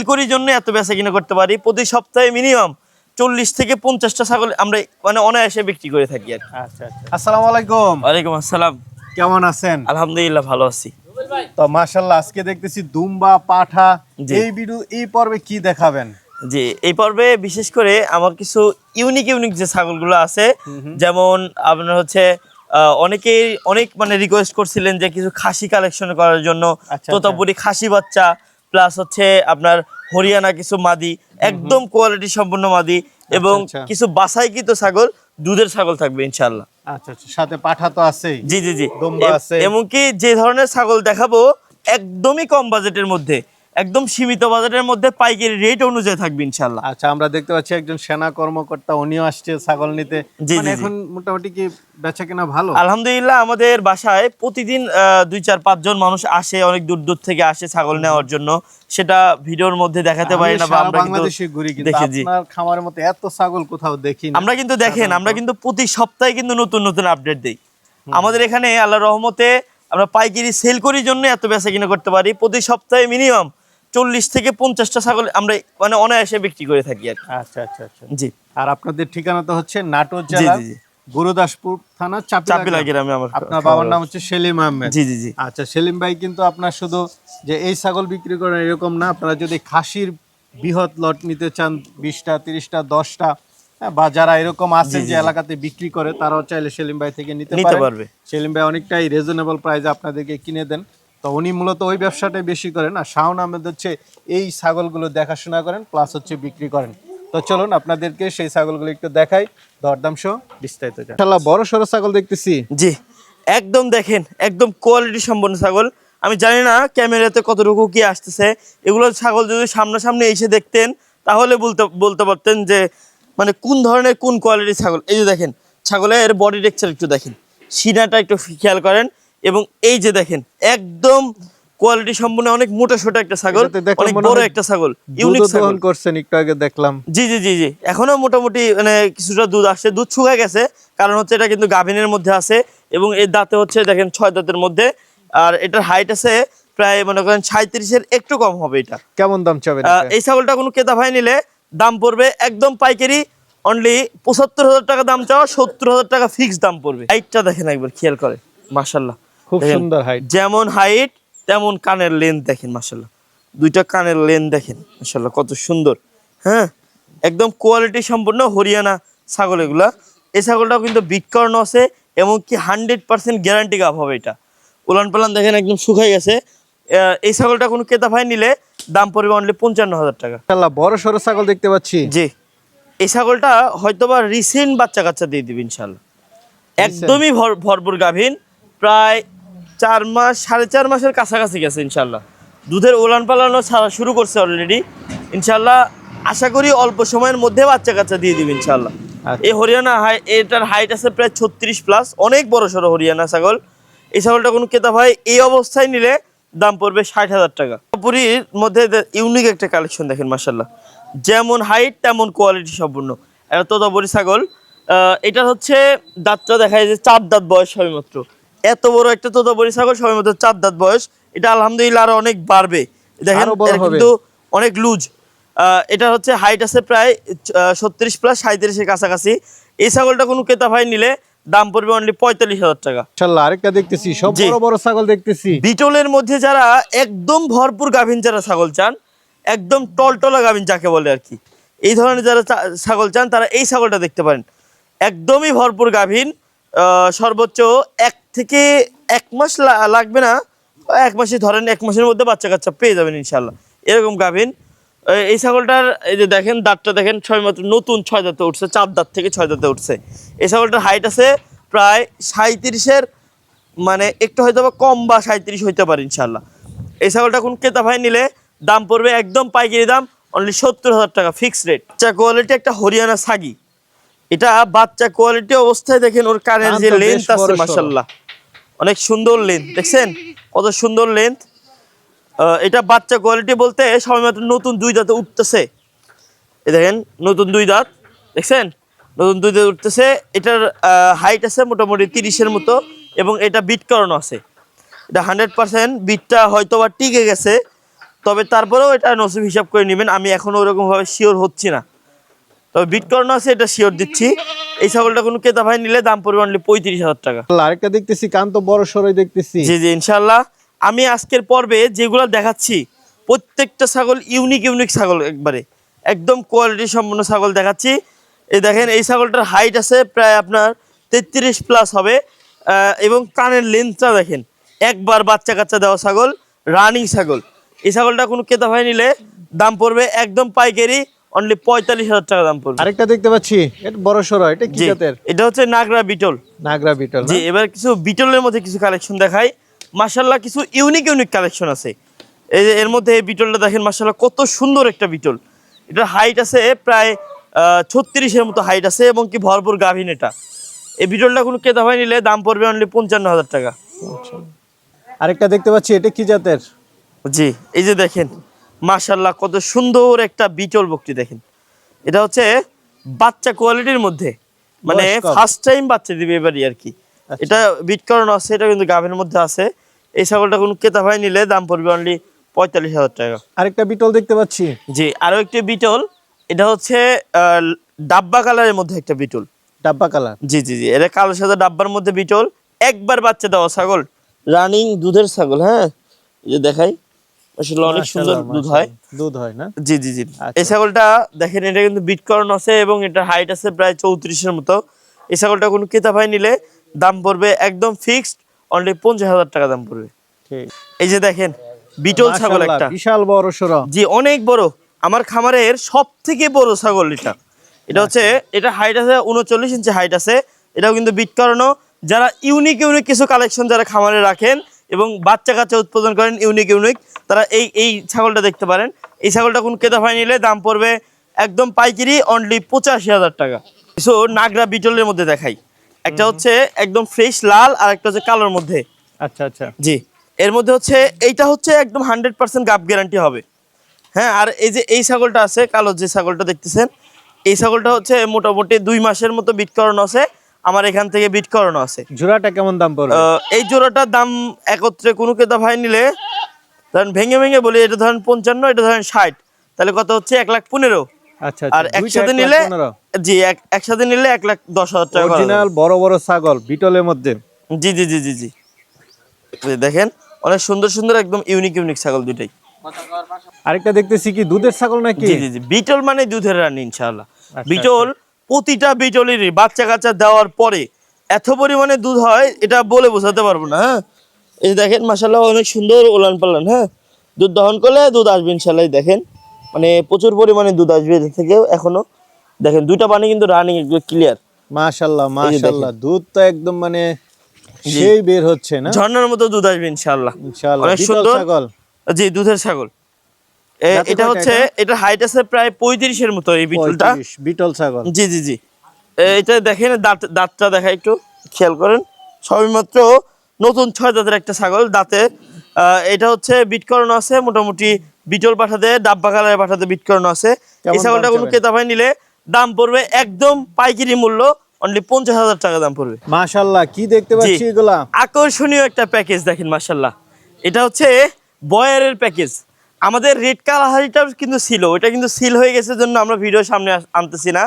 Sell করি জন্য এত বেচা কিনা করতে পারি। প্রতি সপ্তাহে মিনিমাম চল্লিশ থেকে পঞ্চাশটা ছাগল আমরা মানে অনায়াসে বিক্রি করে থাকি আর আচ্ছা আচ্ছা। আসসালামু আলাইকুম। ওয়ালাইকুম আসসালাম। কেমন আছেন? আলহামদুলিল্লাহ ভালো আছি। তো মাশাল্লাহ আজকে দেখতেছি দুম্বা পাঠা। এই ভিডিও এই পর্বে কি দেখাবেন? জি এই পর্বে বিশেষ করে আমার কিছু ইউনিক ইউনিক যে ছাগলগুলো আছে যেমন আপনার হচ্ছে অনেকেই অনেক মানে রিকোয়েস্ট করছিলেন যে কিছু খাসি কালেকশন করার জন্য। আচ্ছা। তোতাপুরি খাসি বাচ্চা প্লাস হচ্ছে আপনার হরিয়ানা কিছু মাদি একদম কোয়ালিটি সম্পন্ন মাদি এবং আচ্ছা। কিছু বাসাইকৃত ছাগল দুধের ছাগল থাকবে ইনশাল্লাহ আচ্ছা আচ্ছা। সাথে পাঠা তো আছেই। জি জি জি। আছে। এমনকি যে ধরনের ছাগল দেখাবো একদমই কম বাজেটের মধ্যে। একদম সীমিত বাজারের মধ্যে পাইকারি রেট অনুযায়ী থাকবে ইনশাল্লাহ আচ্ছা আমরা দেখতে পাচ্ছি একজন সেনা কর্মকর্তা উনিও আসছে ছাগল নিতে। মানে। এখন মোটামুটি কি বেচা কিনা ভালো? আলহামদুলিল্লাহ আমাদের বাসায় প্রতিদিন দুই চার পাঁচজন মানুষ আসে অনেক দূর দূর থেকে আসে ছাগল নেওয়ার জন্য। সেটা ভিডিওর মধ্যে দেখাতে পারি না বা আমরা বাংলাদেশে কিন্তু ঘুরি কিন্তু আপনার খামারের মতো এত ছাগল কোথাও দেখি আমরা কিন্তু দেখেন আমরা কিন্তু প্রতি সপ্তাহে কিন্তু নতুন নতুন আপডেট দেই। আমাদের এখানে আল্লাহ রহমতে আমরা পাইকারি সেল করি জন্য এত বেচা কিনা করতে পারি। প্রতি সপ্তাহে মিনিমাম চল্লিশ থেকে পঞ্চাশটা ছাগল আমরা মানে অনায়াসে বিক্রি করে থাকি আর। আচ্ছা আচ্ছা আচ্ছা। জি। আর আপনাদের ঠিকানা তো হচ্ছে নাটোর জেলা। গুরুদাসপুর থানা চাপিলা গ্রামে। আমার আপনার বাবার নাম হচ্ছে সেলিম আহমেদ। জি জি জি। আচ্ছা সেলিম ভাই কিন্তু আপনার শুধু যে এই ছাগল বিক্রি করেন এরকম না আপনারা যদি খাসির বৃহৎ লট নিতে চান বিশটা তিরিশটা দশটা হ্যাঁ, বা যারা এরকম আছেন যে এলাকাতে বিক্রি করে তারাও চাইলে সেলিম ভাই থেকে নিতে নিতে পারবে। সেলিম ভাই অনেকটাই রিজনেবল প্রাইসে আপনাদেরকে কিনে দেন। তো উনি মূলত ওই ব্যবসাটাই বেশি করেন। আর শাওন আহমেদ হচ্ছে এই ছাগলগুলো দেখাশোনা করেন প্লাস হচ্ছে বিক্রি করেন। তো চলুন আপনাদেরকে সেই ছাগলগুলো একটু দেখাই। দরদাম সহ বিস্তারিত জানাই। ইনশাআল্লাহ বড় সড়ো ছাগল দেখতেছি। জি, একদম দেখেন, একদম কোয়ালিটি সম্পন্ন ছাগল। আমি জানি না ক্যামেরাতে কতটুকু কি আসতেছে। এগুলো ছাগল যদি সামনাসামনি এসে দেখতেন, তাহলে বলতে বলতে পারতেন যে মানে কোন ধরনের, কোন কোয়ালিটির ছাগল। এই যে দেখেন, ছাগলের বডি টেক্সচার একটু দেখেন। সিনাটা একটু খেয়াল করেন। এবং এই যে দেখেন একদম কোয়ালিটি সম্পন্ন অনেক মোটা সোটা একটা ছাগল অনেক বড় একটা ছাগল ইউনিক ছাগল। করছেন একটু আগে দেখলাম। জি জি জি জি। এখনও মোটামুটি মানে কিছুটা দুধ আসছে দুধ শুকায় গেছে কারণ হচ্ছে এটা কিন্তু গাভিনের মধ্যে আছে এবং এর দাঁতে হচ্ছে দেখেন ছয় দাঁতের মধ্যে আর এটার হাইট আছে প্রায় মনে করেন সাঁত্রিশের একটু কম হবে এটা। কেমন দাম আহ, এই ছাগলটা কোনো ক্রেতা ভাই নিলে দাম পড়বে একদম পাইকারি অনলি পঁচাত্তর হাজার টাকা দাম চাওয়া সত্তর হাজার টাকা ফিক্স দাম পড়বে। হাইটটা দেখেন একবার খেয়াল করে মাসাল্লাহ খুব সুন্দর হাইট যেমন হাইট তেমন কানের লেন্থ দেখেন মাসাল্লাহ দুইটা কানের লেন্থ দেখেন মাসাল্লাহ কত সুন্দর। হ্যাঁ? একদম কোয়ালিটি সম্পূর্ণ হরিয়ানা ছাগল এগুলা। এই ছাগলটাও কিন্তু বিটকর্ণ আছে এবং কি হান্ড্রেড পার্সেন্ট গ্যারান্টি গাভ হবে এটা। উলান পালান দেখেন একদম শুকাই গেছে। এই ছাগলটা কোনো কেতা ভাই নিলে দাম পড়বে অনলি পঞ্চান্ন হাজার টাকা। বড় সড়ো ছাগল দেখতে পাচ্ছি। জি। এই ছাগলটা হয়তোবা রিসেন্ট বাচ্চা কাচ্চা দিয়ে দিবে ইনশাল্লাহ একদমই ভর ভরপুর গাভীন প্রায় চার মাস সাড়ে চার মাসের কাছাকাছি গেছে ইনশাল্লাহ দুধের ওলান পালানো ছাড়া শুরু করছে অলরেডি ইনশাল্লাহ আশা করি অল্প সময়ের মধ্যে বাচ্চা কাচ্চা দিয়ে দিবে ইনশাল্লাহ আচ্ছা। এই হরিয়ানা হাই এটার হাইট আছে প্রায় ছত্রিশ প্লাস অনেক বড় সড়ো হরিয়ানা ছাগল। এই ছাগলটা কোনো ক্রেতা ভাই এই অবস্থায় নিলে দাম পড়বে ষাট হাজার টাকা। পুরীর মধ্যে ইউনিক একটা কালেকশন দেখেন মাসাল্লাহ যেমন হাইট তেমন কোয়ালিটি সম্পূর্ণ। এটা তোতাপুরি ছাগল। এটার হচ্ছে দাঁতটা দেখা যায় যে চার দাঁত বয়স সবেমাত্র এত বড় একটা তোতাপুরি ছাগল সবেমাত্র চার দাঁত বয়স। এটা আলহামদুলিল্লাহ আরও অনেক বাড়বে। দেখেন। কিন্তু অনেক লুজ। এটা হচ্ছে হাইট আছে প্রায় ছত্রিশ প্লাস সাঁত্রিশের কাছাকাছি। এই ছাগলটা কোনো ক্রেতা ভাই নিলে দাম পড়বে অনলি পঁয়তাল্লিশ হাজার টাকা। আরেকটা দেখতেছি সব বড় বড় ছাগল দেখতেছি। বিটলের মধ্যে যারা একদম ভরপুর গাভিন যারা ছাগল চান একদম টলটলা গাভিন যাকে বলে আর কি এই ধরনের যারা ছাগল চান তারা এই ছাগলটা দেখতে পারেন। একদমই ভরপুর গাভিন সর্বোচ্চ এক থেকে এক মাস লাগবে না। এক মাসে ধরেন, এক মাসের মধ্যে বাচ্চা কাচ্চা পেয়ে যাবেন ইনশাল্লাহ এরকম গাভিন। এই ছাগলটার, এই যে দেখেন, দাঁতটা দেখেন, ছয় মাত্র নতুন ছয় দাঁতে উঠছে, চার দাঁত থেকে ছয় দাঁতে উঠছে। এই ছাগলটার হাইট আছে প্রায় সাঁত্রিশের মানে একটু হয়তো বা কম বা সাঁত্রিশ হইতে পারে ইনশাল্লাহ এই ছাগলটা কোন ক্রেতা ভাই নিলে দাম পড়বে একদম পাইকারি দাম অনলি সত্তর হাজার টাকা ফিক্সড রেট বাচ্চা কোয়ালিটি একটা হরিয়ানা সাগি এটা বাচ্চা কোয়ালিটি অবস্থায় দেখেন ওর কানের যে লেন্থ আছে। মাসাল্লাহ অনেক সুন্দর লেন্থ দেখছেন? কত সুন্দর লেন্থ এটা বাচ্চা কোয়ালিটি বলতে সবেমাত্র নতুন দুই দাঁতে উঠতেছে। এই দেখেন নতুন দুই দাঁত দেখছেন? নতুন দুই দাঁত উঠতেছে। এটার হাইট আছে মোটামুটি তিরিশের মতো এবং এটা বিট করানো আছে। এটা হান্ড্রেড পার্সেন্ট বিটটা হয়তো বা টিকে গেছে তবে তারপরেও এটা নসিব হিসাব করে নেবেন। আমি এখনও ওরকমভাবে শিওর হচ্ছি না। তবে বিট করানো আছে এটা শিওর দিচ্ছি। এই ছাগলটা কোনো ক্রেতা ভাই নিলে দাম পড়বে অনলি পঁয়ত্রিশ হাজার টাকা। আরেকটা দেখতেছি কান তো বড় সরই দেখতেছি। জি জি ইনশাল্লাহ আমি আজকের পর্বে যেগুলো দেখাচ্ছি প্রত্যেকটা ছাগল ইউনিক ইউনিক ছাগল একবারে। একদম কোয়ালিটি সম্পন্ন ছাগল দেখাচ্ছি। এই দেখেন এই ছাগলটার হাইট আছে প্রায় আপনার তেত্রিশ প্লাস হবে। এবং কানের লেন্থটা দেখেন একবার বাচ্চা কাচ্চা দেওয়া ছাগল রানিং ছাগল। এই ছাগলটা কোনো ক্রেতা ভাই নিলে দাম পড়বে একদম পাইকারি অনলি পঁয়তাল্লিশ হাজার টাকা দাম পড়বে। আরেকটা দেখতে পাচ্ছি এটা বড় সর এটা কি জাতের? এটা হচ্ছে নাগরা বিটল। নাগরা বিটল জি এবার কিছু বিটলের মধ্যে কিছু কালেকশন দেখাই। মার্শাল্লাহ কিছু ইউনিক ইউনিক কালেকশন আছে। এই যে এর মধ্যে এই বিটলটা দেখেন মার্শাল্লাহ কত সুন্দর একটা বিটল। এটার হাইট আছে প্রায় ছত্রিশের মতো হাইট আছে এবং কি ভরপুর গাভিন এটা। এই বিটলটা কোনো ক্রেতা ভাই নিলে দাম পড়বে অনলি পঞ্চান্ন হাজার টাকা। আরেকটা দেখতে পাচ্ছি এটা কি জাতের? জি এই যে দেখেন মার্শাল্লাহ কত সুন্দর একটা বিটল বকটি দেখেন। এটা হচ্ছে বাচ্চা কোয়ালিটির মধ্যে মানে ফার্স্ট টাইম বাচ্চা দিবে এবারই আর কি। এটা বিট করানো আছে এটা কিন্তু গাভের মধ্যে আছে। এই ছাগলটা কোনো ক্রেতা ভাই নিলে দাম পড়বে অনলি পঁয়তাল্লিশ হাজার টাকা। আরেকটা বিটল দেখতে পাচ্ছি। জি আরও একটি বিটল এটা হচ্ছে আহ, ডাব্বা কালারের মধ্যে একটা বিটল। ডাব্বা কালার। জি জি জি এটা কালো সাদা ডাব্বার মধ্যে বিটল। একবার বাচ্চা দেওয়া ছাগল রানিং দুধের ছাগল হ্যাঁ? এই যে দেখাই। আসলে অনেক সুন্দর দুধ হয়। দুধ হয় না? জি জি জি। আচ্ছা। এই ছাগলটা দেখেন এটা কিন্তু আছে এবং এটা হাইট আছে প্রায় চৌত্রিশের মতো। এই ছাগলটা কোনো ক্রেতা ভাই নিলে দাম পড়বে একদম ফিক্সড অনলি পঞ্চাশ হাজার টাকা দাম পড়বে। ঠিক। এই যে দেখেন বিটল ছাগল একটা। বিশাল বড় সর। জি অনেক বড়। আমার খামারের সব থেকে বড় ছাগল এটা। এটা হচ্ছে এটা হাইট আছে উনচল্লিশ ইঞ্চি হাইট আছে। এটাও কিন্তু বিট করানো যারা ইউনিক ইউনিক কিছু কালেকশন যারা খামারে রাখেন এবং বাচ্চা কাচ্চা উৎপাদন করেন ইউনিক ইউনিক তারা এই এই ছাগলটা দেখতে পারেন। এই ছাগলটা কোন কেদা ভাই নিলে দাম পড়বে একদম পাইকারি অনলি পঁচাশি হাজার টাকা। কিছু নাগরা বিটলের মধ্যে দেখাই। একটা হচ্ছে একদম ফ্রেশ লাল আর একটা হচ্ছে কালোর মধ্যে। আচ্ছা আচ্ছা। জি। এর মধ্যে হচ্ছে এইটা হচ্ছে একদম হান্ড্রেড পার্সেন্ট গাপ গ্যারান্টি হবে। হ্যাঁ আর এই যে এই ছাগলটা আছে কালো যে ছাগলটা দেখতেছেন এই ছাগলটা হচ্ছে মোটামুটি দুই মাসের মতো বিট করানো আছে। আমার এখান থেকে বিট করানো আছে। জোড়াটা কেমন দাম পড়বে? এই জোড়াটার দাম একত্রে কোনো ক্রেতা ভাই নিলে ধরেন ভেঙে ভেঙে বলি এটা ধরেন পঞ্চান্ন এটা ধরেন ষাট তাহলে কত হচ্ছে? এক লাখ পনেরো। আচ্ছা আর একসাথে নিলে জি এক- একসাথে নিলে এক লাখ দশ হাজার টাকা অরিজিনাল বড় বড় ছাগল বিটলের মধ্যে। জি জি জি জি জি। দেখেন অনেক সুন্দর সুন্দর একদম ইউনিক ইউনিক ছাগল দুটাই আরেকটা দেখতেছি কি দুধের ছাগল নাকি? জি জি জি বিটল মানে দুধের রানী ইনশাআল্লাহ। আচ্ছা, বিটল প্রতিটা বিটলেরই বাচ্চা কাচ্চা দেওয়ার পরে এত পরিমাণে দুধ হয় এটা বলে বোঝাতে পারব না হ্যাঁ? এই দেখেন মাসাল্লাহ অনেক সুন্দর ওলান পালান হ্যাঁ? দুধ দহন করলে দুধ আসবে ইনশাল্লাহ দেখেন। মানে প্রচুর পরিমাণে দুধ আসবে এর থেকে এখনও। দেখেন দুইটা পানি কিন্তু রানিং একদম ক্লিয়ার মাশাল্লাহ দেখেন। মাশাল্লাহ দুধ তো একদম মানে সেই বের হচ্ছে না? ঝর্ণার মতো দুধ আসবে ইনশাল্লাহ ইনশাআল্লাহ অনেক সুন্দর। ছাগল। জি দুধের ছাগল। এটা হচ্ছে এটা হাইট আছে প্রায় পঁয়ত্রিশের মতো এই বিটলটা। বিটল ছাগল। জি জি জি। এটা দেখেন দাঁত দাঁতটা দেখা একটু খেয়াল করেন। সবেমাত্র নতুন ছয় দাঁতের একটা ছাগল দাঁতে। এটা হচ্ছে বিট করানো আছে মোটামুটি বিটল পাঠাতে ডাব্বা কালারের পাঠাতে বিট করানো আছে। এই ছাগলটা কোনো? ক্রেতা ভাই নিলে দাম পড়বে একদম পাইকারি মূল্য অনলি পঞ্চাশ হাজার টাকা দাম পড়বে। মাশাল্লাহ কি দেখতে পাচ্ছি এগুলা? আকর্ষণীয় একটা প্যাকেজ দেখেন মার্শাল্লাহ এটা হচ্ছে বয়ারের প্যাকেজ। আমাদের রেড কালারিটাও কিন্তু ছিল ওটা কিন্তু সিল হয়ে গেছে জন্য আমরা ভিডিও সামনে আনতেছি না।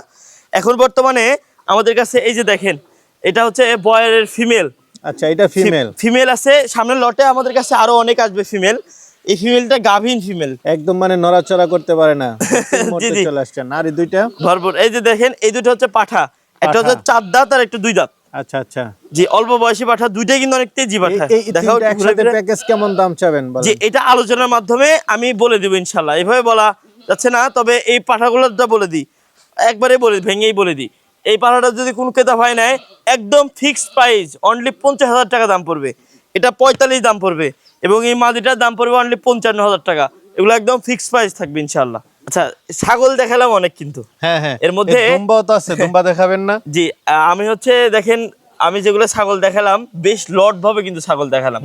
এখন বর্তমানে আমাদের কাছে এই যে দেখেন এটা হচ্ছে বয়ারের ফিমেল আচ্ছা এটা ফিমেল ফিমেল আছে সামনের লটে আমাদের কাছে আরও অনেক আসবে ফিমেল এই ফিমেলটা গাভিন ফিমেল একদম মানে নড়াচড়া করতে পারে না। চলে আসছে নারী দুইটা। ভরপুর। এই যে দেখেন এই দুটো হচ্ছে পাঠা। একটা হচ্ছে চার দাঁত আর একটু দুই দাঁত। আচ্ছা আচ্ছা। জি অল্প বয়সী পাঠা দুইটাই কিন্তু অনেক তেজি পাঠা। দেখাও প্যাকেজ কেমন দাম চাবেন যে এটা আলোচনার মাধ্যমে আমি বলে দিব এভাবে বলা যাচ্ছে না তবে এই পাঠাগুলোটা বলে দিই। একবারে বলে ভেঙেই বলে দিই। এই পাঠাটা যদি কোনো ক্রেতা ভাই নেয় একদম ফিক্সড প্রাইস অনলি পঞ্চাশ হাজার টাকা দাম পড়বে। এটা পঁয়তাল্লিশ দাম পড়বে। এবং এই মাদিটার দাম পড়বে অনলি পঞ্চান্ন হাজার টাকা। এগুলো একদম ফিক্সড প্রাইস থাকবে ইনশাল্লাহ আচ্ছা ছাগল দেখালাম অনেক কিন্তু। হ্যাঁ হ্যাঁ। এর মধ্যে- দুম্বাও তো আছে দুম্বা দেখাবেন না। জি আমি হচ্ছে দেখেন আমি যেগুলো ছাগল দেখালাম বেশ লট ভাবে কিন্তু ছাগল দেখালাম।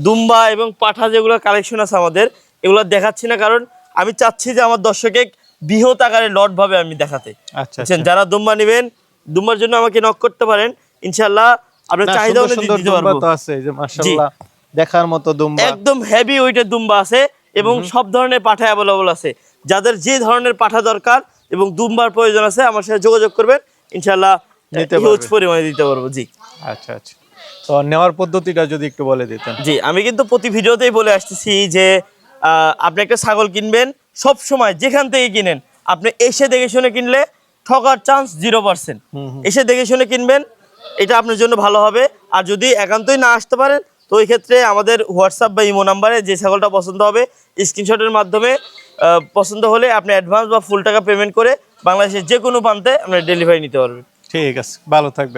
দুম্বা এবং পাঠা যেগুলো কালেকশন আছে আমাদের এগুলো দেখাচ্ছি না কারণ আমি চাচ্ছি যে আমার দর্শকে বৃহৎ আকারে লট ভাবে আমি দেখাতে। আচ্ছা বুঝছেন? যারা দুম্বা নেবেন দুম্বার জন্য আমাকে নক করতে পারেন। ইনশাল্লাহ আপনার চাহিদা অনুযায়ী দিতে পারব। আছে যে মাশাআল্লাহ দেখার মতো দুম্বা। একদম হেভি ওইটা দুম্বা আছে এবং সব ধরনের পাঠা অ্যাভেলেবল আছে। যাদের যে ধরনের পাঠা দরকার এবং দুমবার প্রয়োজন আছে আমার সাথে যোগাযোগ করবেন। ইনশাল্লাহ হিউজ পরিমাণে দিতে পারব জি। আচ্ছা আচ্ছা। তো নেওয়ার পদ্ধতিটা যদি একটু বলে দিতেন। জি আমি কিন্তু প্রতি ভিডিওতেই বলে আসতেছি যে আহ, আপনি একটা ছাগল কিনবেন সব সময় যেখান থেকে কিনেন আপনি এসে দেখে শুনে কিনলে ঠকার চান্স জিরো পার্সেন্ট এসে দেখে শুনে কিনবেন এটা আপনার জন্য ভালো হবে। আর যদি একান্তই না আসতে পারেন তো ওই ক্ষেত্রে আমাদের হোয়াটসঅ্যাপ বা ইমো নাম্বারে যে ছাগলটা পছন্দ হবে স্ক্রিনশটের মাধ্যমে পছন্দ হলে আপনি অ্যাডভান্স বা ফুল টাকা পেমেন্ট করে বাংলাদেশের যে কোনো প্রান্তে আপনার ডেলিভারি নিতে পারবেন। ঠিক আছে, ভালো থাকবেন।